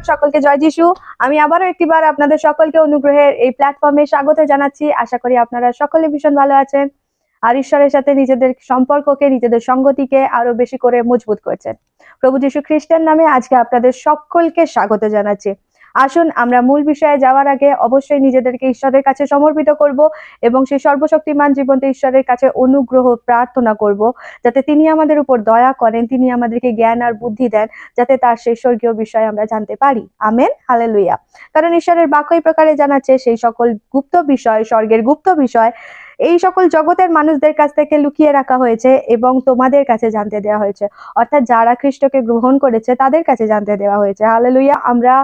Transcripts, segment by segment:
Lord সকলকে। জয় যিশু। আমি আবারও একটিবার আপনাদের সকলকে অনুগ্রহের এই প্ল্যাটফর্মে স্বাগত জানাচ্ছি। আশা করি আপনারা সকলে ভীষণ ভালো আছেন আর ঈশ্বরের সাথে নিজেদের সম্পর্ককে, নিজেদের সঙ্গতিকে আরও বেশি করে মজবুত করছেন। প্রভু যীশু খ্রিস্টান নামে আজকে আপনাদের সকলকে স্বাগত জানাচ্ছি। আসুন, আমরা মূল বিষয়ে যাওয়ার আগে অবশ্যই নিজেদেরকে ঈশ্বরের কাছে সমর্পিত করব এবং সেই সর্বশক্তিমান জীবন্ত ঈশ্বরের কাছে অনুগ্রহ প্রার্থনা করব, যাতে তিনি আমাদের উপর দয়া করেন, তিনি আমাদেরকে জ্ঞান আর বুদ্ধি দেন, যাতে তার সেই স্বর্গীয় বিষয় আমরা জানতে পারি। আমেন হালে লুইয়া কারণ ঈশ্বরের বাক্যই প্রকারে জানাচ্ছে, সেই সকল গুপ্ত বিষয়, স্বর্গের গুপ্ত বিষয়, এই সকল জগতের মানুষদের কাছ থেকে লুকিয়ে রাখা হয়েছে এবং তোমাদের কাছে জানতে দেওয়া হয়েছে। অর্থাৎ যারা খ্রিস্টকে গ্রহণ করেছে, তাদের কাছে জানতে দেওয়া হয়েছে। হালেলুইয়া আমরা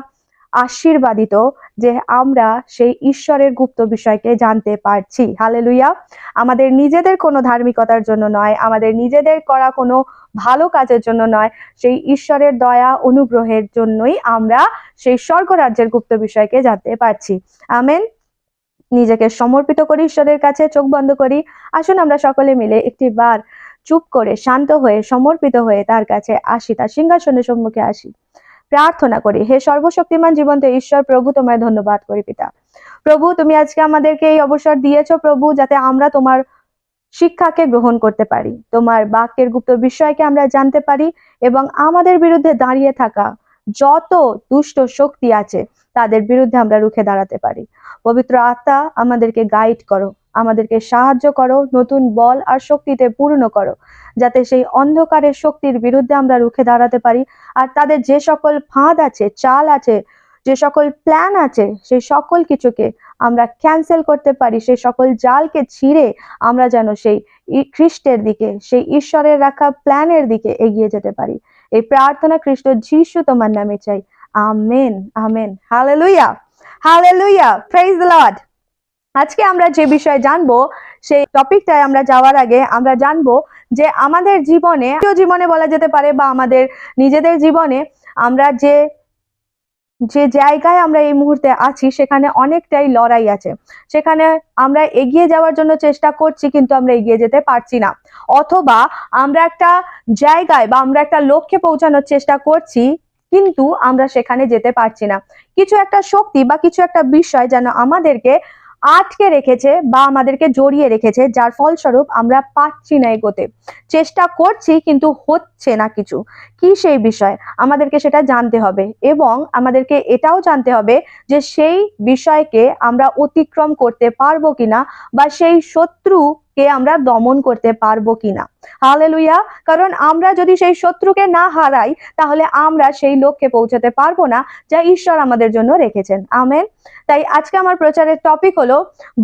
আশীর্বাদিত যে আমরা সেই ঈশ্বরের গুপ্ত বিষয়কে জানতে পারছি। হালেলুইয়া আমাদের নিজেদের কোনো ধার্মিকতার জন্য নয়, আমাদের নিজেদের করা কোনো ভালো কাজের জন্য নয়। সেই ঈশ্বরের দয়া, অনুগ্রহের জন্যই আমরা সেই স্বর্গরাজ্যের গুপ্ত বিষয়কে জানতে পারছি। আমেন নিজেকে সমর্পিত করি, ঈশ্বরের কাছে চোখ বন্ধ করি। আসুন আমরা সকলে মিলে একটি বার চুপ করে শান্ত হয়ে, সমর্পিত হয়ে তার কাছে আসি, তার সিংহাসনের সম্মুখে আসি। প্রার্থনা করি। হে সর্বশক্তিমান জীবন্ত ঈশ্বর, প্রভু তোমায় ধন্যবাদ করি পিতা। প্রভু, তুমি আজকে আমাদেরকে এই অবসর দিয়েছ প্রভু, যাতে আমরা তোমার শিক্ষাকে গ্রহণ করতে পারি। তোমার বাক্যের গুপ্ত বিষয়কে আমরা জানতে পারি এবং আমাদের বিরুদ্ধে দাঁড়িয়ে থাকা যত দুষ্ট শক্তি আছে, তাদের বিরুদ্ধে আমরা রুখে দাঁড়াতে পারি। পবিত্র আত্মা আমাদেরকে গাইড করো। আমাদেরকে সাহায্য করো, নতুন বল আর শক্তিতে পূর্ণ করো, যাতে সেই অন্ধকারের শক্তির বিরুদ্ধে আমরা রুখে দাঁড়াতে পারি। আর তাদের যে সকল ফাঁদ আছে, চাল আছে, যে সকল প্ল্যান আছে, সেই সকল কিছুকে আমরা ক্যান্সেল করতে পারি। সেই সকল জালকে ছিঁড়ে আমরা যেন সেই খ্রিস্টের দিকে, সেই ঈশ্বরের রাখা প্ল্যানের দিকে এগিয়ে যেতে পারি। এই প্রার্থনা খ্রিস্ট যিশু তোমার নামে চাই। Amen amen. Hallelujah hallelujah praise Lord. আজকে আমরা যে বিষয়ে জানব, সেই টপিকটায় আমরা যাওয়ার আগে আমরা জানব যে আমাদের জীবনে জীবনে বলা যেতে পারে বা আমাদের নিজেদের জীবনে আমরা যে যে জায়গায় আমরা এই মুহূর্তে আছি, সেখানে অনেকটাই লড়াই আছে। সেখানে আমরা এগিয়ে যাওয়ার জন্য চেষ্টা করছি, কিন্তু আমরা এগিয়ে যেতে পারছি না। অথবা আমরা একটা জায়গায় বা আমরা একটা লক্ষ্যে পৌঁছানোর চেষ্টা করছি, কিন্তু আমরা সেখানে যেতে পারছি না। কিছু একটা শক্তি বা কিছু একটা বিষয় যেন আমাদেরকে আটকে রেখেছে বা আমাদেরকে জড়িয়ে রেখেছে, যার ফলস্বরূপ আমরা পাচ্ছি না এগোতে। চেষ্টা করছি কিন্তু হচ্ছে না কিছু। কি সেই বিষয়? আমাদেরকে সেটা জানতে হবে এবং আমাদেরকে এটাও জানতে হবে যে সেই বিষয়কে আমরা অতিক্রম করতে পারব কিনা বা সেই শত্রুকে আমরা দমন করতে পারব কিনা? হালে লুইয়া কারণ আমরা যদি সেই শত্রুকে না হারাই, তাহলে আমরা সেই লক্ষ্যে পৌঁছাতে পারব না যা ঈশ্বর আমাদের জন্য রেখেছেন। আমেন তাই আজকে আমার প্রচারের টপিক হলো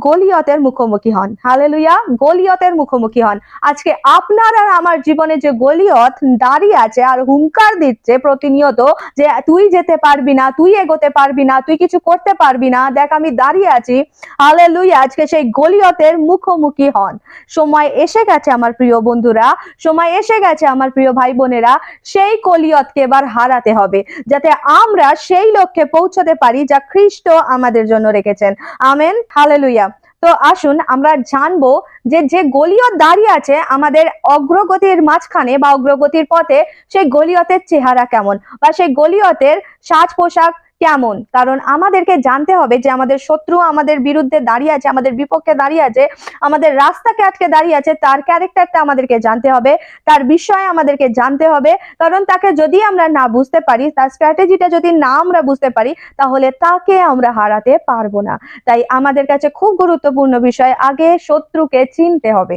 গলিয়তের মুখোমুখি হন। হালে লুইয়া গলিয়তের মুখোমুখি হন। আজকে আপনার আর আমার জীবনে যে গলিয়ত দাঁড়িয়ে আছে আর হুঙ্কার দিচ্ছে প্রতিনিয়ত যে তুই যেতে পারবি না, তুই এগোতে পারবি না, তুই কিছু করতে পারবি না, দেখ আমি দাঁড়িয়ে আছি। হালেলুইয়া আজকে সেই গলিয়তের মুখোমুখি হন। সময় এসে গেছে আমার প্রিয় বন্ধুরা, সময় এসে গেছে আমার প্রিয় ভাই বোনেরা সেই গলিয়তকে এবার হারাতে হবে, যাতে আমরা সেই লক্ষ্যে পৌঁছতে পারি যা খ্রিস্ট আমাদের জন্য রেখেছেন। আমেন হালেলুইয়া তো আসুন আমরা জানব যে যে গলিয়ত দাঁড়িয়ে আছে আমাদের অগ্রগতির মাঝখানে বা অগ্রগতির পথে, সেই গলিয়তের চেহারা কেমন? বা সেই গলিয়তের সাজ পোশাক কেমন? কারণ আমাদেরকে জানতে হবে যে আমাদের শত্রু আমাদের বিরুদ্ধে দাঁড়িয়ে আছে, আমাদের বিপক্ষে দাঁড়িয়ে আছে, আমাদের রাস্তাকে আটকে দাঁড়িয়ে আছে, তার ক্যারেক্টারটা আমাদেরকে জানতে হবে, তার বিষয়ে আমাদেরকে জানতে হবে। কারণ তাকে যদি আমরা না বুঝতে পারি, তার স্ট্র্যাটেজিটা যদি না আমরা বুঝতে পারি, তাহলে তাকে আমরা হারাতে পারব না। তাই আমাদের কাছে খুব গুরুত্বপূর্ণ বিষয়, আগে শত্রুকে চিনতে হবে।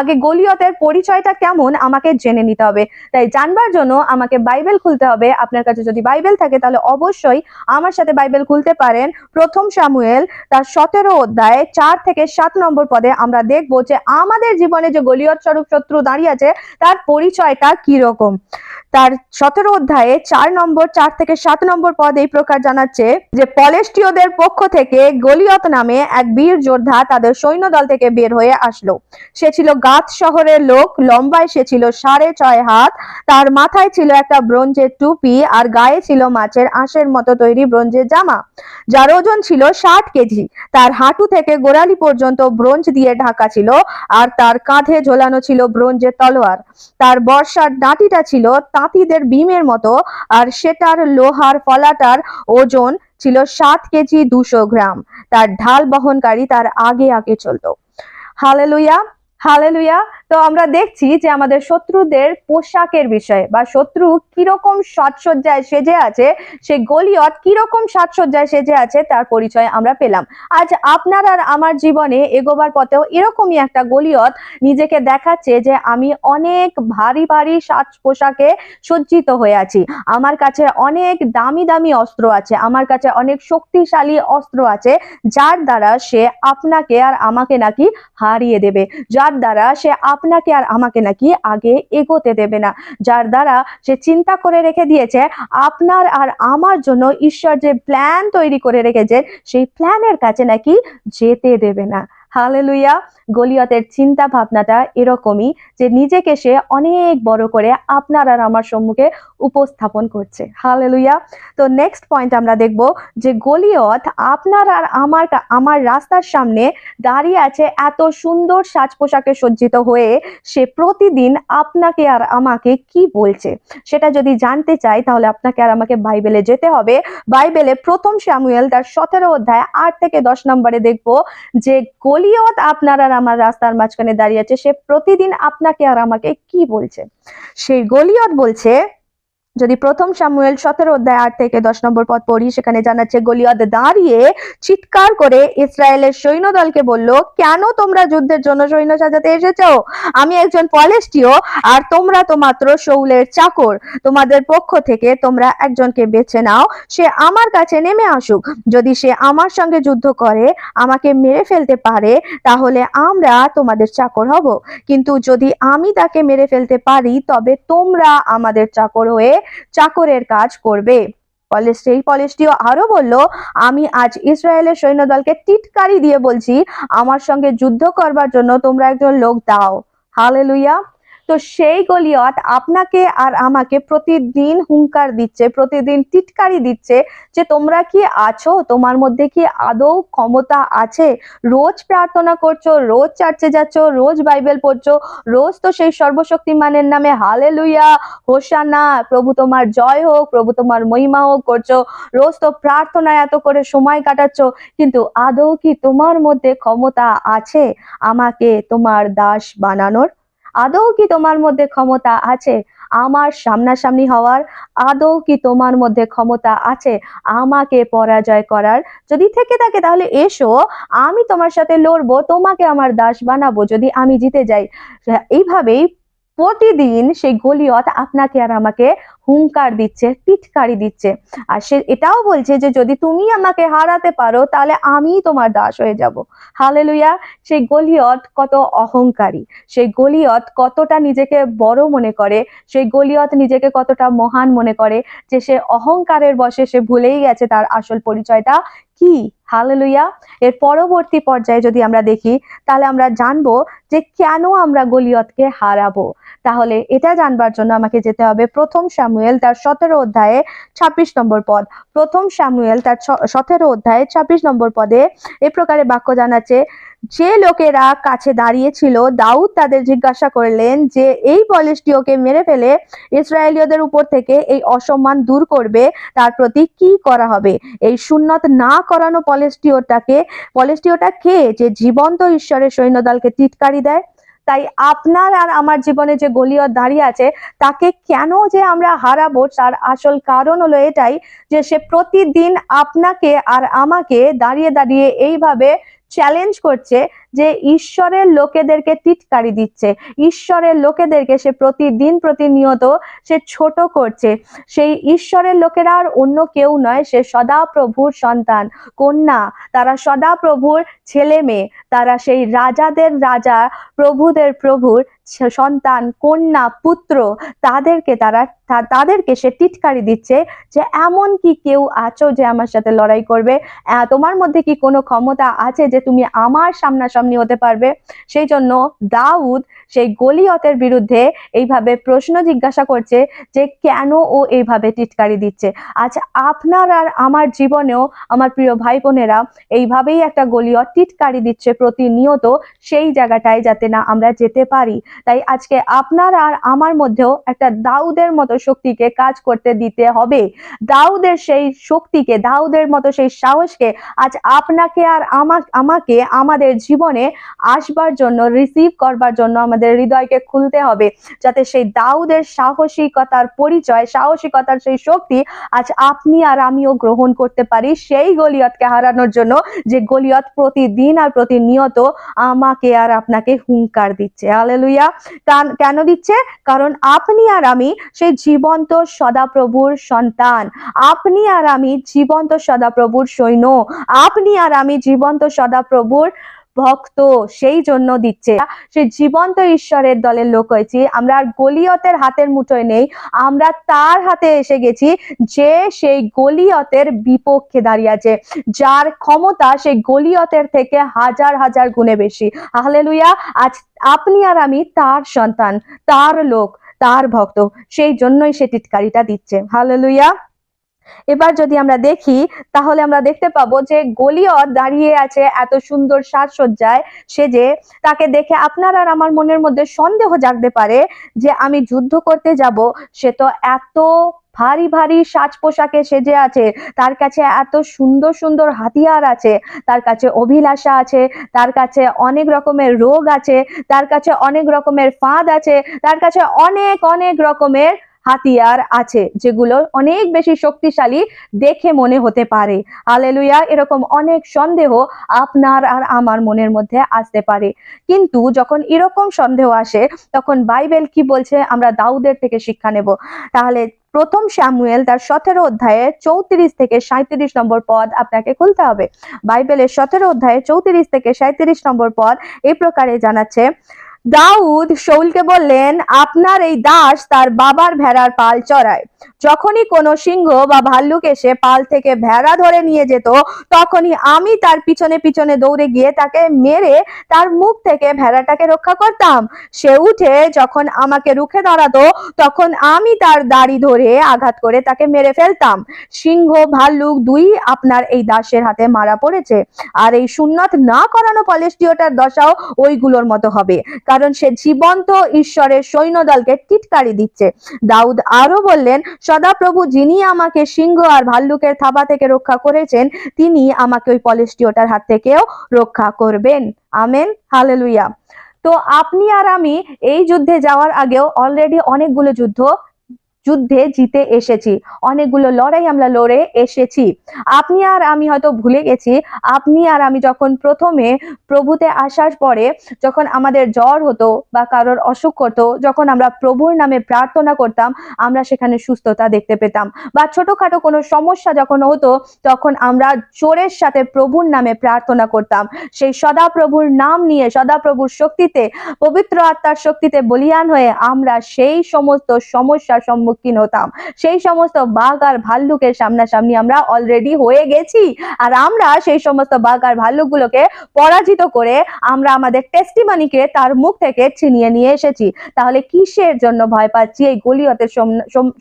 আগে গলিয়তের পরিচয়টা কেমন, আমাকে জেনে নিতে হবে। তাই জানবার জন্য আমাকে বাইবেল খুলতে হবে। আপনার কাছে যদি বাইবেল থাকে, তাহলে অবশ্যই আমার সাথে বাইবেল খুলতে পারেন। প্রথম সামুয়েল, তার সতেরো অধ্যায়ে, চার থেকে সাত নম্বর পদে আমরা দেখব যে আমাদের জীবনে যে গলিয়ত স্বরূপ শত্রু দাঁড়িয়ে আছে, তার পরিচয়টা কি রকম তার সতেরো অধ্যায়ে, চার নম্বর, চার থেকে সাত নম্বর পদ এই প্রকার জানাচ্ছে যে পলেষ্টীয়দের পক্ষ থেকে গলিয়ত নামে এক বীর যোদ্ধা তাদের সৈন্যদল থেকে বের হয়ে আসলো। সে ছিল গাত শহরের লোক, লম্বায় সে ছিল সাড়ে ছয় হাত, তার মাথায় ছিল একটা ব্রোঞ্জের টুপি আর গায়ে ছিল মাছের আঁশের মতো তৈরি তৈরি ব্রোঞ্জের জামা, যার ওজন ছিল ষাট কেজি। তার হাঁটু থেকে গোড়ালি পর্যন্ত ব্রোঞ্জ দিয়ে ঢাকা ছিল, আর তার কাঁধে ঝোলানো ছিল ব্রোঞ্জের তলোয়ার। তার বর্ষার ডাঁটিটা ছিল তাঁতিদের বিমের মতো, আর সেটার লোহার ফলাটার ওজন ছিল সাত কেজি দুশো গ্রাম। তার ঢাল বহনকারী তার আগে আগে চলতো। হালেলুয়া হালেলুয়া তো আমরা দেখছি যে আমাদের শত্রুদের পোশাকের বিষয়ে বা শত্রু কীরকম সাজসজ্জায় সেজে আছে, সে গলিয়ত কীরকম সাজসজ্জায় সেজে আছে তার পরিচয় আমরা পেলাম। আজ আপনার আর আমার জীবনে এগোবার পথেও এরকমই একটা গলিয়ত নিজেকে দেখাচ্ছে যে আমি অনেক ভারী ভারী সাজ পোশাকে সজ্জিত হয়ে আছি। আমার কাছে অনেক দামি দামি অস্ত্র আছে, আমার কাছে অনেক শক্তিশালী অস্ত্র আছে, যার দ্বারা সে আপনাকে আর আমাকে নাকি হারিয়ে দেবে। যার দ্বারা সে আপনাকে আর আমাকে নাকি আগে এগোতে দেবে না। যার দ্বারা সে চিন্তা করে রেখে দিয়েছে, আপনার আর আমার জন্য ঈশ্বর যে প্ল্যান তৈরি করে রেখেছে, সেই প্ল্যানের কাছে নাকি যেতে দেবে না। হালেলুইয়া গলিয়তের চিন্তা ভাবনাটা এরকমই যে নিজেকে সে অনেক বড় করে আপনার আর আমার সম্মুখে উপস্থাপন করছে। হালেলুইয়া তো নেক্সট পয়েন্ট আমরা দেখব যে গলিয়ত আপনার আর আমার আমার রাস্তার সামনে দাঁড়িয়ে আছে এত সুন্দর সাজ পোশাকে সজ্জিত হয়ে সে প্রতিদিন আপনাকে আর আমাকে কি বলছে? সেটা যদি জানতে চাই তাহলে আপনাকে আর আমাকে বাইবেলে যেতে হবে। বাইবেলে প্রথম স্যামুয়েল তার সতেরো অধ্যায় আট থেকে দশ নম্বরে দেখব যে গলিয়ত আপনার আর আমার রাস্তার মাঝখানে দাঁড়িয়ে আছে, সে প্রতিদিন আপনাকে আর আমাকে কি বলছে? সেই গলিয়ত বলছে যদি প্রথম সামুয়েল সতেরো অধ্যায় আট থেকে দশ নম্বর পদ পড়ি, সেখানে জানাচ্ছে গলিয়ত দাঁড়িয়ে চিৎকার করে ইসরায়েলের সৈন্যদলকে বলল, কেন তোমরা যুদ্ধের জন্য সৈন্য সাজাতে এসেছ? আমি একজন পলেস্টীয় আর তোমরা তো মাত্র শৌলের চাকর। তোমাদের পক্ষ থেকে তোমরা একজনকে বেছে নাও, সে আমার কাছে নেমে আসুক। যদি সে আমার সঙ্গে যুদ্ধ করে, আমাকে মেরে ফেলতে পারে, তাহলে আমরা তোমাদের চাকর হব। কিন্তু যদি আমি তাকে মেরে ফেলতে পারি, তবে তোমরা আমাদের চাকর হয়ে চাকরের কাজ করবে। কলেজ সেই কলেজটিও আরও বলল, আমি আজ ইসরায়েলের সৈন্যদলকে টিটকারি দিয়ে বলছি, আমার সঙ্গে যুদ্ধ করবার জন্য তোমরা একজন লোক দাও। হালেলুইয়া তো সেই গলিয়ত আপনাকে আর আমাকে প্রতিদিন হুঙ্কার দিচ্ছে, প্রতিদিন টিটকারি দিচ্ছে যে তোমরা কি আছো? তোমার মধ্যে কি আদৌ ক্ষমতা আছে? রোজ প্রার্থনা করছ, রোজ চার্চে যাচ্ছ, রোজ বাইবেল পড়ছো, রোজ তো সেই সর্বশক্তিমানের নামে হালে লুইয়া হোসানা, প্রভু তোমার জয় হোক, প্রভু তোমার মহিমা হোক করছ, রোজ তো প্রার্থনায় এত করে সময় কাটাচ্ছ, কিন্তু আদৌ কি তোমার মধ্যে ক্ষমতা আছে আমাকে তোমার দাস বানানোর? আদৌ কি তোমার মধ্যে ক্ষমতা আছে? আমার সামনাসামনি হওয়ার আদৌ কি তোমার মধ্যে ক্ষমতা আছে? আমাকে পরাজয় করার? যদি থেকে থাকে তাহলে এসো, আমি তোমার সাথে লড়বো, তোমাকে আমার দাস বানাবো, যদি আমি জিতে যাই। এইভাবেই প্রতিদিন সেই গলিয়ত আপনাকে আর আমাকে হুঙ্কার দিচ্ছে, টিটকারি দিচ্ছে। আর সে এটাও বলছে যে, যদি তুমি আমাকে হারাতে পারো, তাহলে আমি তোমার দাস হয়ে যাব। হালেলুয়া, সেই গলিয়ত কত অহংকারী, সেই গলিয়ত কতটা নিজেকে বড় মনে করে, সেই গলিয়ত নিজেকে কতটা মহান মনে করে যে, সে অহংকারের বশে সে ভুলেই গেছে তার আসল পরিচয়টা কি? হালেলুয়া, এর পরবর্তী পর্যায়ে যদি আমরা দেখি, তাহলে আমরা জানব যে কেন আমরা গলিয়তকে হারাবো। তাহলে এটা জানবার জন্য আমাকে যেতে হবে প্রথম সামুয়েল তার সতেরো অধ্যায়ে ছাব্বিশ নম্বর পদ। প্রথম সামুয়েল তার সতেরো অধ্যায়ে ছাব্বিশ নম্বর পদে এ প্রকারে বাক্য জানাচ্ছে, যে লোকেরা কাছে দাঁড়িয়েছিল, দাউদ তাদের জিজ্ঞাসা করলেন যে, এই পলিশটিওকে মেরে ফেলে ইসরায়েলীয়দের উপর থেকে এই অসম্মান দূর করবে, তার প্রতি কি করা হবে? এই সুন্নত না করানো পলেস্টিওটাকে পলেস্টিওটা কে? যে জীবন্ত ঈশ্বরের সৈন্যদলকে টিটকারি দেয়? তাই আপনার আর আমার জীবনে যে গলিয়ত দাঁড়িয়ে আছে, তাকে কেন যে আমরা হারাবো তার আসল কারণ হলো এটাই যে সে প্রতিদিন আপনাকে আর আমাকে দাঁড়িয়ে দাঁড়িয়ে এইভাবে চ্যালেঞ্জ করছে। যে ঈশ্বরের লোকেদেরকে টিটকারি দিচ্ছে, ঈশ্বরের লোকেদেরকে সে প্রতিদিন প্রতিনিয়ত সে ছোট করছে, সেই ঈশ্বরের লোকেরা আর অন্য কেউ নয়, সে সদা প্রভুর সন্তান, কন্যা, তারা সদা প্রভুর ছেলে মেয়ে, তারা সেই রাজাদের রাজা, প্রভুদের প্রভুর সন্তান, কন্যা, পুত্র, তাদেরকে তারা তাদেরকে সে টিটকারি দিচ্ছে যে এমন কি কেউ আছো যে আমার সাথে লড়াই করবে? তোমার মধ্যে কি কোনো ক্ষমতা আছে যে তুমি আমার সামনাসামনি হতে পারবে। সেই জন্য দাউদ সেই গলিয়তের বিরুদ্ধে এইভাবে প্রশ্ন জিজ্ঞাসা করছে যে কেন ও এইভাবে টিটকারি দিচ্ছে। আজ আপনার আর আমার জীবনেও আমার প্রিয় ভাই বোনেরা এইভাবেই একটা গলিয়ত টিটকারি দিচ্ছে প্রতিনিয়ত সেই জায়গাটায় যাতে না আমরা যেতে পারি। তাই আজকে আপনার আর আমার মধ্যেও একটা দাউদের মতো শক্তিকে কাজ করতে দিতে হবে। দাউদের সেই শক্তিকে, দাউদের মতো সেই সাহসকে আজ আপনাকে আর আমা, আমাকে, আমাদের জীবনে আসবার জন্য রিসিভ করবার জন্য আমাদের হৃদয়কে খুলতে হবে, যাতে সেই দাউদের সাহসিকতার পরিচয়, সাহসিকতার সেই শক্তি আজ আপনি আর আমিও গ্রহণ করতে পারি। সেই গলিয়তকে হারানোর জন্য যে গলিয়ত প্রতিদিন আর প্রতিনিয়ত আমাকে আর আপনাকে হুঙ্কার দিচ্ছে। কান- কেন দিচ্ছে? কারণ আপনি আর আমি সেই জীবন্ত সদাপ্রভুর সন্তান। আপনি আর আমি জীবন্ত সদাপ্রভুর সৈন্য। আপনি আর আমি জীবন্ত সদাপ্রভুর ভক্ত সেই জন্য দিচ্ছে। সে জীবন্ত ঈশ্বরের দলের লোক হয়েছি। আমরা আর গলিয়তের হাতের মুঠোয় নেই। আমরা তার হাতে এসে গেছি যে সেই গলিয়তের বিপক্ষে দাঁড়িয়ে আছে। যার ক্ষমতা সেই গলিয়তের থেকে হাজার হাজার গুণে বেশি। আহলে হালেলুয়া, আজ আপনি আর আমি তার সন্তান, তার লোক, তার ভক্ত, সেই জন্যই সে টিটকারিটা দিচ্ছে। হালেলুয়া। এবার যদি আমরা দেখি, তাহলে আমরা দেখতে পাবো যে গলিয়ত দাঁড়িয়ে আছে এত সুন্দর সাজসজ্জায় সেজে। তাকে দেখে আপনার আর আমার মনের মধ্যে সন্দেহ জাগতে পারে যে আমি যুদ্ধ করতে যাব, সে তো এত ভারী ভারী সাজ পোশাকে সেজে আছে, তার কাছে এত সুন্দর সুন্দর হাতিয়ার আছে, তার কাছে অভিলাষা আছে, তার কাছে অনেক রকমের রোগ আছে, তার কাছে অনেক রকমের ফাঁদ আছে, তার কাছে অনেক অনেক রকমের হাতিয়ার আছে, যেগুলো অনেক বেশি শক্তিশালী দেখে মনে হতে পারে। আলেলুয়া এরকম অনেক সন্দেহ আপনার আর আমার মনের মধ্যে আসতে পারে। কিন্তু যখন এরকম সন্দেহ আসে, তখন বাইবেল কি বলছে? আমরা দাউদের থেকে শিক্ষা নেব। তাহলে প্রথম শ্যামুয়েল তার সতেরো অধ্যায়ে চৌত্রিশ থেকে সাঁত্রিশ নম্বর পদ আপনাকে খুলতে হবে। বাইবেলের সতেরো অধ্যায়ে চৌত্রিশ থেকে সাঁত্রিশ নম্বর পদ এই প্রকারে জানাচ্ছে দাউদ শৌলকে বললেন, আপনার এই দাস তার বাবার ভেড়ার পাল চড়ায়। যখনই কোনো সিংহ বা ভাল্লুক এসে পাল থেকে ভেড়া ধরে নিয়ে যেত, তখনই আমি তার পিছনে পিছনে দৌড়ে গিয়ে তাকে মেরে তার মুখ থেকে ভেড়াটাকে রক্ষা করতাম। সে উঠে যখন আমাকে রুখে দাঁড়াতো, তখন আমি তার দাড়ি ধরে আঘাত করে তাকে মেরে ফেলতাম। সিংহ, ভাল্লুক দুই আপনার এই দাসের হাতে মারা পড়েছে। আর এই সুন্নত না করানো পলেস্টিওটার দশাও ওইগুলোর মতো হবে। কারণ সে জীবন্ত ঈশ্বরের সৈন্যদলকে টিটকারি দিচ্ছে। দাউদ আরও বললেন, সদাপ্রভু যিনি আমাকে সিংহ আর ভাল্লুকের থাবা থেকে রক্ষা করেছেন, তিনি আমাকে ওই পলেস্টিওটার হাত থেকেও রক্ষা করবেন। আমেন হালেলুইয়া তো আপনি আর আমি এই যুদ্ধে যাওয়ার আগেও অলরেডি অনেকগুলো যুদ্ধ যুদ্ধে জিতে এসেছি। অনেকগুলো লড়াই আমরা লড়ে এসেছি। আপনি আর আমি হয়তো ভুলে গেছি, আপনি আর আমি যখন প্রথমে প্রভুতে আসার পরে যখন আমাদের জ্বর হতো বা কারোর অসুখ হতো যখন আমরা প্রভুর নামে প্রার্থনা করতাম, আমরা সেখানে সুস্থতা দেখতে পেতাম। বা ছোটখাটো কোনো সমস্যা যখন হতো, তখন আমরা জোরের সাথে প্রভুর নামে প্রার্থনা করতাম। সেই সদাপ্রভুর নাম নিয়ে, সদাপ্রভুর শক্তিতে, পবিত্র আত্মার শক্তিতে বলিয়ান হয়ে আমরা সেই সমস্ত সমস্যার সম্মুখীন হতাম সেই সমস্ত বাঘ আর ভাল্লুকের সামনাসামনি আমরা অলরেডি হয়ে গেছি। আর আমরা সেই সমস্ত বাঘ আর ভাল্লুকগুলোকে পরাজিত করে আমরা আমাদের টেস্টিমানিকে তার মুখ থেকে ছিনিয়ে নিয়ে এসেছি। তাহলে কিসের জন্য ভয় পাচ্ছি এই গলিয়তের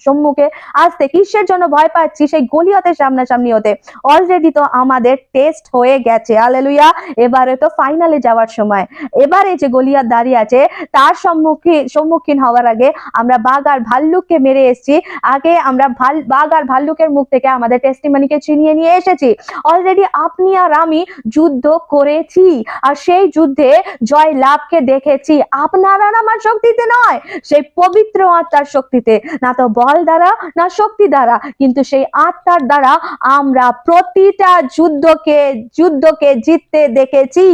সম্মুখে? আসতে কিসের জন্য ভয় পাচ্ছি সেই গলিয়তের সামনাসামনি হতে? অলরেডি তো আমাদের টেস্ট হয়ে গেছে। আলেলুয়া এবারে তো ফাইনালে যাওয়ার সময়। এবারে যে গলিয়াত দাঁড়িয়ে আছে, তার সম্মুখীন সম্মুখীন হওয়ার আগে আমরা বাঘ আর ভাল্লুককে মেরে এসেছি। আগে আমরা ভালো, বাঘ আর ভাল্লুকের মুখ থেকে আমাদের টেস্টিমানিকে ছিনিয়ে নিয়ে এসেছি। অলরেডি আপনি আর আমি যুদ্ধ করেছি আর সেই যুদ্ধে জয় লাভকে দেখেছি। আপনার আমার শক্তিতে নয়, সেই পবিত্র আত্মার শক্তিতে। না তো বল দ্বারা, না শক্তি দ্বারা, কিন্তু সেই আত্মার দ্বারা আমরা প্রতিটা যুদ্ধকে যুদ্ধকে জিততে দেখেছি।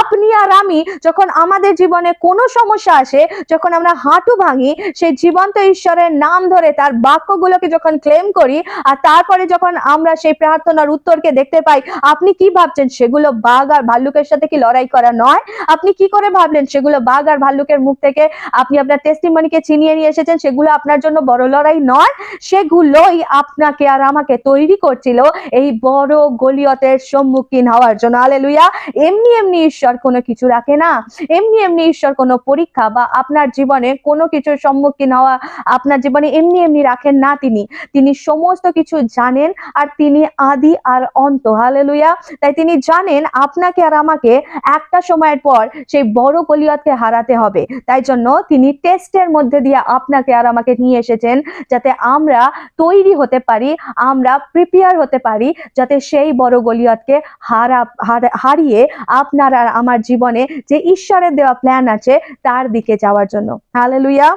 আপনি আর আমি যখন আমাদের জীবনে কোনো সমস্যা আসে, যখন আমরা হাঁটু ভাঙি, সেই জীবন্ত ঈশ্বরের নাম ধরে তার বাক্যগুলোকে যখন ক্লেম করি, আর তারপরে যখন আমরা সেই প্রার্থনার উত্তরকে দেখতে পাই, আপনি কি ভাবছেন? সেগুলো বাঘ আর ভাল্লুকের সাথে কি লড়াই করা নয়? আপনি কি করে ভাবলেন সেগুলো বাঘ আর ভাল্লুকের মুখ থেকে আপনি আপনার টেস্টিমনিকে ছিনিয়ে নিয়ে এসেছেন, সেগুলো আপনার জন্য বড় লড়াই নয়? সেগুলোই আপনাকে আর আমাকে তৈরি করছিল এই বড় গলিয়তের সম্মুখীন হওয়ার জন্য। আলেলুয়া এমনি এমনি ঈশ্বর কোনো কিছু রাখে না। এমনি এমনি ঈশ্বর কোনো পরীক্ষা বা আপনার জীবনে কোনো কিছুর সম্মুখীন হওয়া, আপনার জীবনে এমনি এমনি রাখেন না তিনি। তিনি সমস্ত কিছু জানেন আর তিনি আদি আর অন্ত। হালেলুয়া তাই তিনি জানেন আপনাকে আর আমাকে একটা সময়ের পর সেই বড় গলিয়তকে হারাতে হবে। তাই জন্য তিনি টেস্টের মধ্যে দিয়ে আপনাকে আর আমাকে নিয়ে এসেছেন যাতে আমরা তৈরি হতে পারি, আমরা প্রিপেয়ার হতে পারি, যাতে সেই বড় গলিয়তকে হারা হারিয়ে আপনার আর আমার জীবনে যে ঈশ্বরের দেওয়া প্ল্যান আছে, তার দিকে যাওয়ার জন্য। হালেলুয়া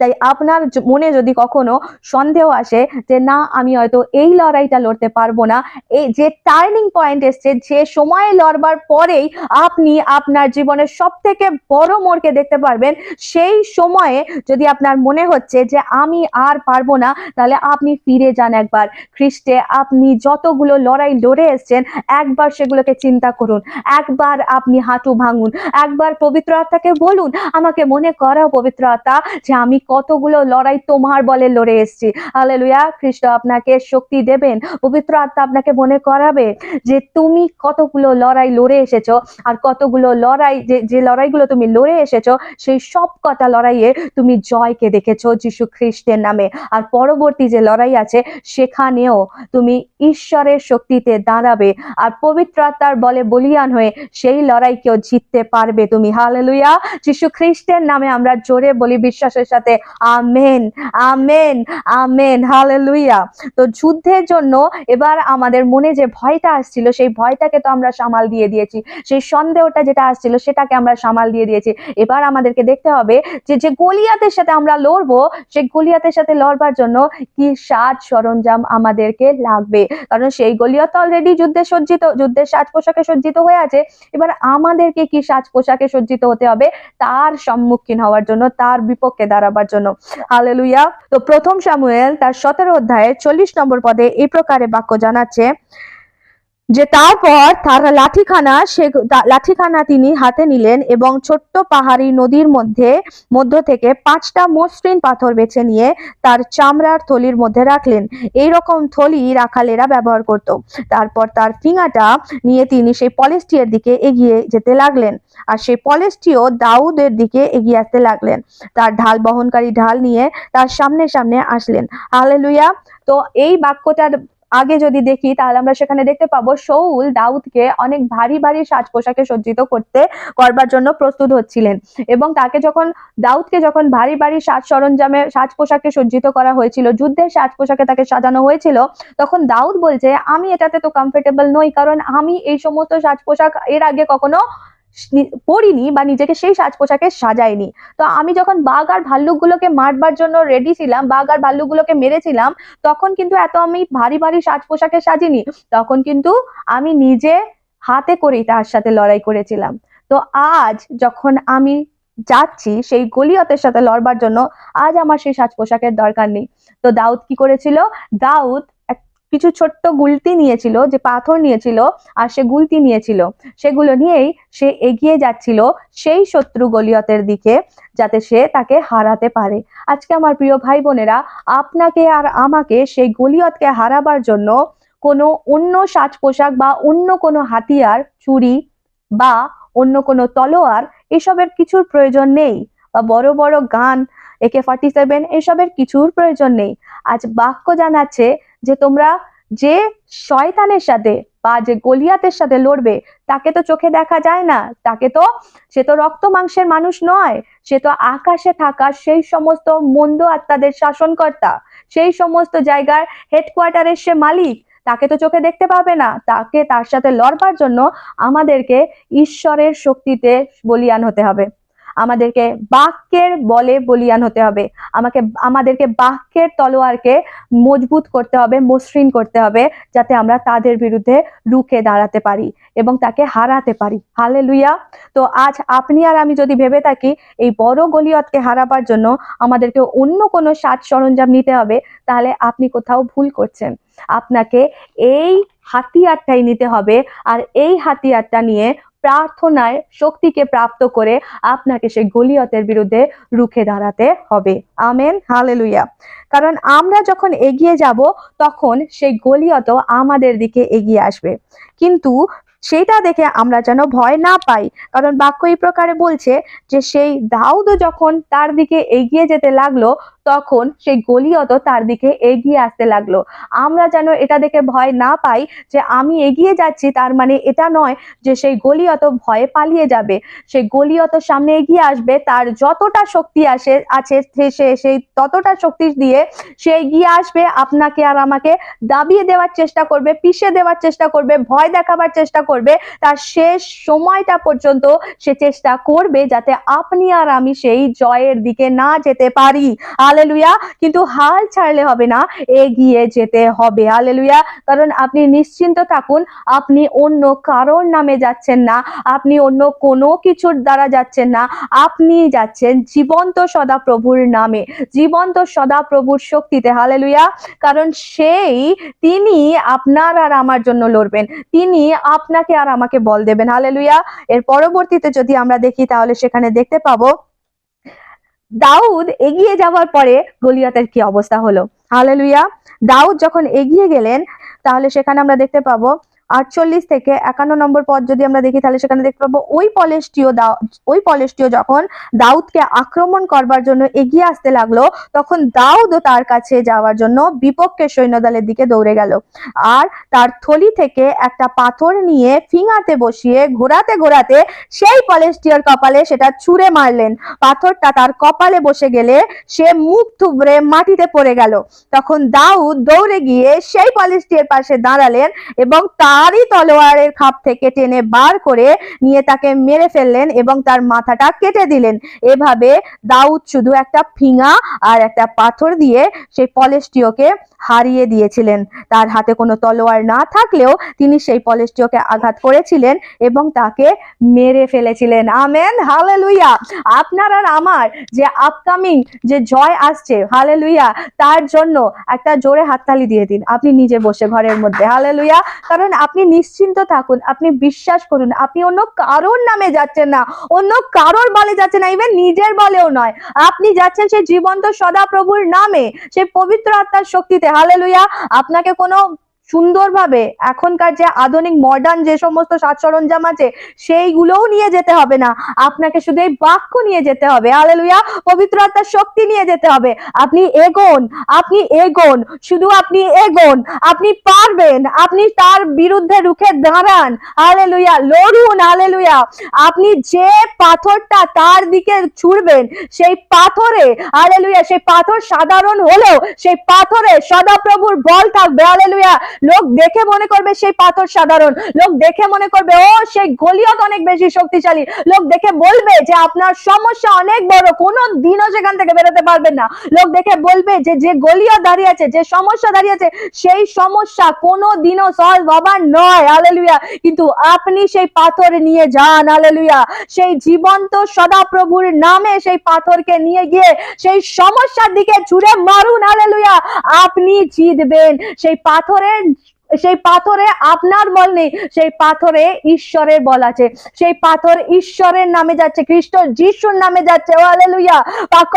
তাই আপনার মনে যদি কখনো সন্দেহ আসে যে না, আমি হয়তো এই লড়াইটা লড়তে পারব না এই যে টার্নিং পয়েন্ট এসছে, যে সময়ে লড়বার পরেই আপনি আপনার জীবনের সব থেকে বড় মোড়কে দেখতে পারবেন, সেই সময়ে যদি আপনার মনে হচ্ছে যে আমি আর পারব না, তাহলে আপনি ফিরে যান একবার। খ্রিস্টে আপনি যতগুলো লড়াই লড়ে এসছেন, একবার সেগুলোকে চিন্তা করুন। একবার আপনি হাঁটু ভাঙুন। একবার পবিত্র আত্মাকে বলুন, আমাকে মনে করাও পবিত্র আত্মা যে আমি কতগুলো লড়াই তোমার বলে লড়ে এসেছি। হালেলুয়া খ্রিস্ট আপনাকে শক্তি দেবেন, পবিত্র আত্মা আপনাকে মনে করাবে যে তুমি কতগুলো লড়াই লড়ে এসেছ আর কতগুলো লড়াই যে যে লড়াইগুলো তুমি লড়ে এসেছ, সেই সব কটা লড়াইয়ে তুমি জয়কে দেখেছ যিশু খ্রিস্টের নামে। আর পরবর্তী যে লড়াই আছে, সেখানেও তুমি ঈশ্বরের শক্তিতে দাঁড়াবে আর পবিত্র আত্মার বলে বলিয়ান হয়ে সেই লড়াইকেও জিততে পারবে তুমি। হালেলুয়া যিশু খ্রিস্টের নামে আমরা জোরে বলি, বিশ্বাসের সাথে আমেন আমেন আমেন, হালেলুয়া। তো যুদ্ধের জন্য এবার আমাদের মনে যে ভয়টা আসছিল, সেই ভয়টাকে তো আমরা সামাল দিয়ে দিয়েছি। সেই সন্দেহটা যেটা আসছিল, সেটাকে আমরা সামাল দিয়ে দিয়েছি। এবার আমাদেরকে দেখতে হবে যে যে গলিয়াতের সাথে আমরা লড়বো, সেই গলিয়াতের সাথে লড়বার জন্য কি সাজ সরঞ্জাম আমাদেরকে লাগবে? কারণ সেই গলিয়াত অলরেডি যুদ্ধে সজ্জিত যুদ্ধের সাজ পোশাকে সজ্জিত হয়ে আছে। এবার আমাদেরকে কি সাজ পোশাকে সজ্জিত হতে হবে? তার সম্মুখীন হওয়ার জন্য, তার বিপক্ষে দাঁড়াবার জন্য। হালেলুয়া তো প্রথম সামুয়েল তার সতেরো অধ্যায়ে চল্লিশ নম্বর পদে এই প্রকারে বাক্য জানাচ্ছে যে তারপর তার লাঠিখানা সে লাঠিখানা তিনি হাতে নিলেন এবং ছোট্ট পাহাড়ি নদীর মধ্যে, মধ্য থেকে পাঁচটা মসৃণ পাথর বেছে নিয়ে তার চামড়ার থলির মধ্যে রাখলেন। এই রকম থলি রাখালেরা ব্যবহার করত। তারপর তার ফিঙাটা নিয়ে তিনি সেই পলেস্টিয়ার দিকে এগিয়ে যেতে লাগলেন আর সেই পলেস্টিও দাউদের দিকে এগিয়ে আসতে লাগলেন। তার ঢাল বহনকারী ঢাল নিয়ে তার সামনে সামনে আসলেন। হালেলুয়া! তো এই বাক্যটার আগে যদি দেখি, তাহলে আমরা সেখানে দেখতে পাবো শৌল দাউদকে অনেক ভারী ভারী সাজ পোশাকে সজ্জিত করতে করবার জন্য প্রস্তুত হচ্ছিলেন। এবং তাকে যখন, দাউদকে যখন ভারী ভারী সাজ সরঞ্জামে সাজ পোশাকে সজ্জিত করা হয়েছিল, যুদ্ধের সাজ পোশাকে তাকে সাজানো হয়েছিল, তখন দাউদ বলছে, আমি এটাতে তো কমফোর্টেবল নই, কারণ আমি এই সমস্ত সাজ পোশাক এর আগে কখনো পরিনি বা নিজেকে সেই সাজ পোশাকে সাজাইনি তো আমি যখন বাঘ আর ভাল্লুকগুলোকে মারবার জন্য রেডি ছিলাম, বাঘ আর ভাল্লুকগুলোকে মেরেছিলাম, তখন কিন্তু এত আমি ভারী ভারী সাজ পোশাকে সাজিনি, তখন কিন্তু আমি নিজে হাতে করেই তার সাথে লড়াই করেছিলাম। তো আজ যখন আমি যাচ্ছি সেই গলিয়তের সাথে লড়বার জন্য, আজ আমার সেই সাজ পোশাকের দরকার নেই। তো দাউদ কি করেছিল? দাউদ কিছু ছোট্ট গুলতি নিয়েছিল, যে পাথর নিয়েছিল আর সে গুলতি নিয়েছিল। সেগুলো নিয়েই সে এগিয়ে যাচ্ছিল সেই শত্রু গলিয়তের দিকে, যাতে সে তাকে হারাতে পারে। আজকে আমার প্রিয় ভাই বোনেরা আপনাকে আর আমাকে সেই গলিয়তকে হারাবার জন্য কোনো অন্য সাজ পোশাক বা অন্য কোনো হাতিয়ার চুরি বা অন্য কোনো তলোয়ার এসবের কিছুর প্রয়োজন নেই। বা বড় বড় গান, একে ফর্টি সেভেন এসবের কিছুর প্রয়োজন নেই। আজ বাক্য জানাচ্ছে যে তোমরা যে শয়তানের সাথে বা যে গলিয়াতের সাথে লড়বে, তাকে তো চোখে দেখা যায় না। তাকে তো, সে তো রক্ত মাংসের মানুষ নয়। সে তো আকাশে থাকা সেই সমস্ত মন্দ আত্মাদের শাসনকর্তা। সেই সমস্ত জায়গার হেডকোয়ার্টারের সে মালিক। তাকে তো চোখে দেখতে পাবে না। তাকে তার সাথে লড়বার জন্য আমাদেরকে ঈশ্বরের শক্তিতে বলিয়ান হতে হবে। আমাদেরকে বাক্যের বলে বলিয়ান হতে হবে। আমাকে, আমাদেরকে বাক্যের তলোয়ারকে মজবুত করতে হবে, মসৃণ করতে হবে, যাতে আমরা তাদের বিরুদ্ধে রুখে দাঁড়াতে পারি। এবং তাকে হারাতে পারি। হালে লুইয়া তো আজ আপনি আর আমি যদি ভেবে থাকি, এই বড় গলিয়তকে হারাবার জন্য আমাদেরকে অন্য কোনো সাজ সরঞ্জাম নিতে হবে, তাহলে আপনি কোথাও ভুল করছেন। আপনাকে এই হাতিয়ারটাই নিতে হবে আর এই হাতিয়ারটা নিয়ে প্রার্থনায় শক্তিকে প্রাপ্ত করে আপনাকে সেই গলিয়তের বিরুদ্ধে রুখে দাঁড়াতে হবে। আমেন। হালেলুয়া। কারণ আমরা যখন এগিয়ে যাব, তখন সেই গলিয়ত আমাদের দিকে এগিয়ে আসবে। কিন্তু সেটা দেখে আমরা যেন ভয় না পাই। কারণ বাক্য এই প্রকারে বলছে যে, সেই দাউদ যখন তার দিকে এগিয়ে যেতে লাগল তখন সেই গলিয়ত তার দিকে এগিয়ে আসতে লাগল। আমরা যেন এটা দেখে ভয় না পাই যে আমি এগিয়ে যাচ্ছি, তার মানে এটা নয় যে সেই গলিয়ত ভয়ে পালিয়ে যাবে। সেই গলিয়ত সামনে এগিয়ে আসবে, তার যতটা শক্তি আসে, আছে সে- সেই ততটা শক্তি দিয়ে সে এগিয়ে আসবে, আপনাকে আর আমাকে দাবিয়ে দেওয়ার চেষ্টা করবে, পিষে দেওয়ার চেষ্টা করবে, ভয় দেখাবার চেষ্টা করবে। তার শেষ সময়টা পর্যন্ত সে চেষ্টা করবে যাতে আপনি আর আমি সেই জয়ের দিকে না যেতে পারি। হালেলুয়া কিন্তু হাল ছাড়লে হবে না, এগিয়ে যেতে হবে। হালেলুয়া কারণ আপনি নিশ্চিন্ত থাকুন, আপনি অন্য কারোর নামে যাচ্ছেন না, আপনি অন্য কোনো কিছুর দ্বারা যাচ্ছেন না। আপনি যাচ্ছেন জীবন্ত সদাপ্রভুর নামে, জীবন্ত সদাপ্রভুর শক্তিতে। হালেলুয়া কারণ সেই তিনি আপনার আর আমার জন্য লড়বেন। তিনি আপনাকে আর আমাকে বল দেবেন। হালেলুয়া এর পরবর্তীতে যদি আমরা দেখি, তাহলে সেখানে দেখতে পাবো দাউদ এগিয়ে যাওয়ার পরে গলিয়াতের কি অবস্থা হলো? হালেলুয়া দাউদ যখন এগিয়ে গেলেন, তাহলে সেখানে আমরা দেখতে পাবো আটচল্লিশ থেকে একান্ন নম্বর পদ যদি আমরা দেখি, তাহলে সেখানে দেখতে পাবো ওই পলেষ্টীয় দাও, ওই পলেষ্টীয় যখন দাউদকে আক্রমণ করবার জন্য এগিয়ে আসতে লাগল, তখন দাউদও তার কাছে যাওয়ার জন্য বিপক্ষের সৈন্যদলের দিকে দৌড়ে গেল। আর তার থলি থেকে একটা পাথর নিয়ে ফিঙাতে বসিয়ে ঘোরাতে ঘোরাতে সেই পলেস্টিয়ার কপালে সেটা ছুঁড়ে মারলেন। পাথরটা তার কপালে বসে গেলে সে মুখ থুবড়ে মাটিতে পড়ে গেল। তখন দাউদ দৌড়ে গিয়ে সেই পলেস্টিয়ার পাশে দাঁড়ালেন এবং তারই তলোয়ারের খাপ থেকে টেনে বার করে নিয়ে তাকে মেরে ফেললেন এবং তার মাথাটা কেটে দিলেন। এভাবে দাউদ শুধু একটা ফিঙা আর একটা পাথর দিয়ে সেই পলেস্টিওকে হারিয়ে দিয়েছিলেন। তার হাতে কোনো তলোয়ার না থাকলেও তিনি সেই পলেস্টিওকে আঘাত করেছিলেন এবং তাকে মেরে ফেলেছিলেন। আমেন হালেলুইয়া আপনার আর আমার যে আপকামিং যে জয় আসছে হালেলুইয়া তার জন্য একটা জোরে হাততালি দিয়ে দিন। আপনি নিজে বসে ঘরের মধ্যে। হালেলুইয়া কারণ আপনি নিশ্চিন্ত থাকুন, আপনি বিশ্বাস করুন, আপনি অন্য কারোর নামে যাচ্ছেন না, অন্য কারোর বলে যাচ্ছেন না ইভেন নিজের বলেও নয়। আপনি যাচ্ছেন সেই জীবন্ত সদাপ্রভুর নামে, সেই পবিত্র আত্মার শক্তিতে। হালে আপনাকে কোনো সুন্দরভাবে এখনকার যে আধুনিক মডার্ন যে সমস্ত সাজ সরঞ্জাম আছে, সেইগুলোও নিয়ে যেতে হবে না। আপনাকে শুধু এই বাক্য নিয়ে যেতে হবে। হালেলুয়া পবিত্র আত্মার শক্তি নিয়ে যেতে হবে। আপনি এগোন আপনি এগোন, শুধু আপনি এগোন, আপনি পারবেন, আপনি তার বিরুদ্ধে রুখে দাঁড়ান। হালেলুয়া লড়ুন হালেলুয়া আপনি যে পাথরটা তার দিকে ছুড়বেন, সেই পাথরে হালেলুয়া সেই পাথর সাধারণ হলেও, সেই পাথরে সদাপ্রভুর বল থাকবে। হালেলুয়া লোক দেখে মনে করবে সেই পাথর সাধারণ, লোক দেখে মনে করবে, ও সেই গলিয়ত অনেক বেশি শক্তিশালী। লোক দেখে বলবে যে আপনার সমস্যা অনেক বড়, কোনো দিনও সেখান থেকে বেরোতে পারবেন না। লোক দেখে বলবে যে যে গলিয়ত দাঁড়িয়ে আছে, যে সমস্যা দাঁড়িয়ে আছে, সেই সমস্যা কোনো দিনও সলভ হবার নয়। হালেলুয়া কিন্তু আপনি সেই পাথর নিয়ে যান। হালেলুয়া সেই জীবন্ত সদাপ্রভুর নামে সেই পাথরকে নিয়ে গিয়ে সেই সমস্যার দিকে ছুড়ে মারুন। হালেলুয়া আপনি জিতবেন। সেই পাথরের friends সেই পাথরে আপনার বল নেই, সেই পাথরে ঈশ্বরের বল আছে। সেই পাথর ঈশ্বরের নামে যাচ্ছে, খ্রিস্ট যিশুর নামে যাচ্ছে।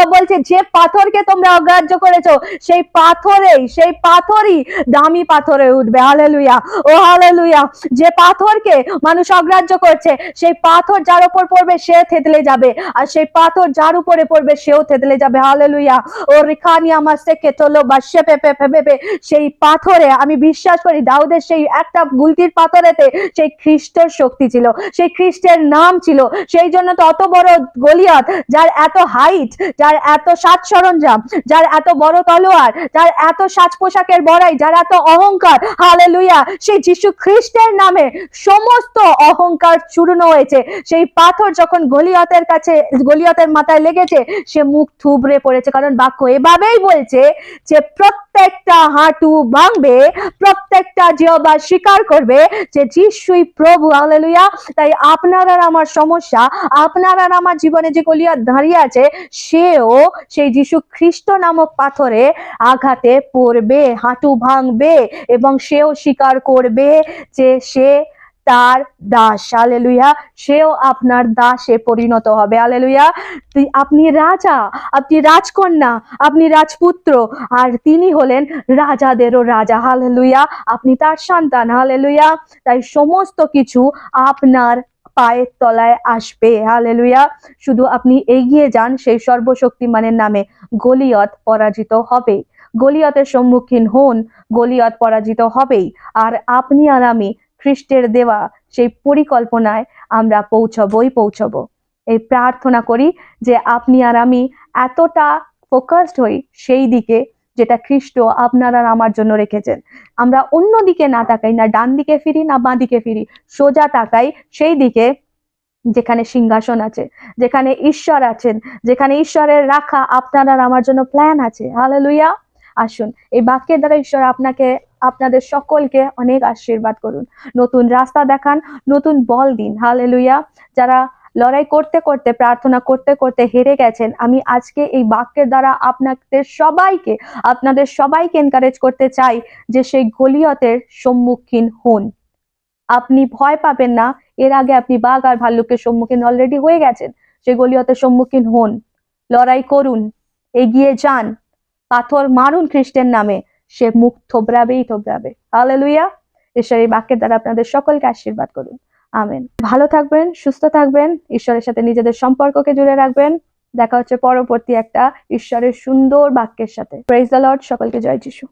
বলছে, যে পাথরকে তোমরা অগ্রাহ্য করেছ, সেই পাথরেই, সেই পাথরই দামি পাথরে উঠবে। হালেলুয়া। ও হালেলুয়া। যে পাথরকে মানুষ অগ্রাহ্য করছে, সেই পাথর যার উপর পড়বে সে থেতলে যাবে। আর সেই পাথর যার উপরে পড়বে, সেও থেতলে যাবে। হালেলুয়া। ও রিখানি আমার সে কেতলো বা শেপে পেপে পেপে সেই পাথরে আমি বিশ্বাস করি জানি দাউদের সেই একটা গুলতির পাথরেতে সেই খ্রিস্টের শক্তি ছিল, সেই খ্রিস্টের নাম ছিল, সেই জন্য তো অত বড় গলিয়াত, যার এত হাইট যার এত সাজ সরঞ্জাম, যার এত বড় তলোয়ার, যার এত সাজ পোশাকের বড়াই, যার এত অহংকার হালেলুয়া সেই যিশু খ্রিস্টের নামে সমস্ত অহংকার চূর্ণ হয়েছে। সেই পাথর যখন গলিয়তের কাছে, গলিয়তের মাথায় লেগেছে, সে মুখ থুবড়ে পড়েছে, কারণ বাক্য এভাবেই বলছে যে প্রত্যেকটা হাঁটু ভাঙবে, প্রত্যেকটা জিহবা স্বীকার করবে যে যিশুই প্রভু, হালেলুয়া। তাই আপনার আর আমার সমস্যা, আপনার আর আমার জীবনে যে গলিয়া দাঁড়িয়ে আছে, সেও সেই যিশু খ্রিস্ট নামক পাথরে আঘাতে পড়বে, হাঁটু ভাঙবে এবং সেও স্বীকার করবে যে সে তার দাস। আলেলুয়া সেও আপনার দাসে পরিণত হবে। আলেলুয়া আপনি রাজা, আপনি রাজকন্যা, আপনি রাজপুত্র, আর তিনি হলেন রাজাদেরও রাজা। হালেলুয়া আপনি তার সন্তান। হালেলুয়া তাই সমস্ত কিছু আপনার পায়ের তলায় আসবে। হালেলুয়া শুধু আপনি এগিয়ে যান সেই সর্বশক্তিমানের নামে। গলিয়ত পরাজিত হবে। গলিয়তের সম্মুখীন হন। গলিয়ত পরাজিত হবেই। আর আপনি আর আমি খ্রিস্টের দেওয়া সেই পরিকল্পনায় আমরা পৌঁছবই, পৌঁছবো। এই প্রার্থনা করি যে আপনি আর আমি এতটা ফোকাসড হই সেই দিকে যেটা খ্রিস্ট আপনার আমার জন্য রেখেছেন। আমরা অন্য দিকে না তাকাই না, ডান দিকে ফিরি না বাঁ দিকে ফিরি, সোজা তাকাই সেই দিকে যেখানে সিংহাসন আছে, যেখানে ঈশ্বর আছেন, যেখানে ঈশ্বরের রাখা আপনার আর আমার জন্য প্ল্যান আছে। হালেলুয়া আসুন, এই বাক্যের দ্বারা ঈশ্বর আপনাকে আপনাদের সকলকে অনেক আশীর্বাদ করুন। নতুন রাস্তা দেখান, নতুন বল দিন। হালেলুয়া যারা লড়াই করতে করতে, প্রার্থনা করতে করতে হেরে গেছেন, আমি আজকে এই বাক্যের দ্বারা আপনাদের সবাইকে আপনাদের সবাইকে এনকারেজ করতে চাই যে সেই গলিয়তের সম্মুখীন হন। আপনি ভয় পাবেন না। এর আগে আপনি বাঘ আর ভাল্লুকের সম্মুখীন অলরেডি হয়ে গেছেন। সেই গলিয়তের সম্মুখীন হন। লড়াই করুন, এগিয়ে যান। পাথর মারুন খ্রিস্টের নামে। সে মুখ থোবরাবেই থোবরাবে হালেলুয়া ঈশ্বর এই বাক্যের দ্বারা আপনাদের সকলকে আশীর্বাদ করুন। আমেন ভালো থাকবেন, সুস্থ থাকবেন, ঈশ্বরের সাথে নিজেদের সম্পর্ককে জুড়ে রাখবেন। দেখা হচ্ছে পরবর্তী একটা ঈশ্বরের সুন্দর বাক্যের সাথে। প্রেজ দ্য লর্ড সকলকে জয় যিশু।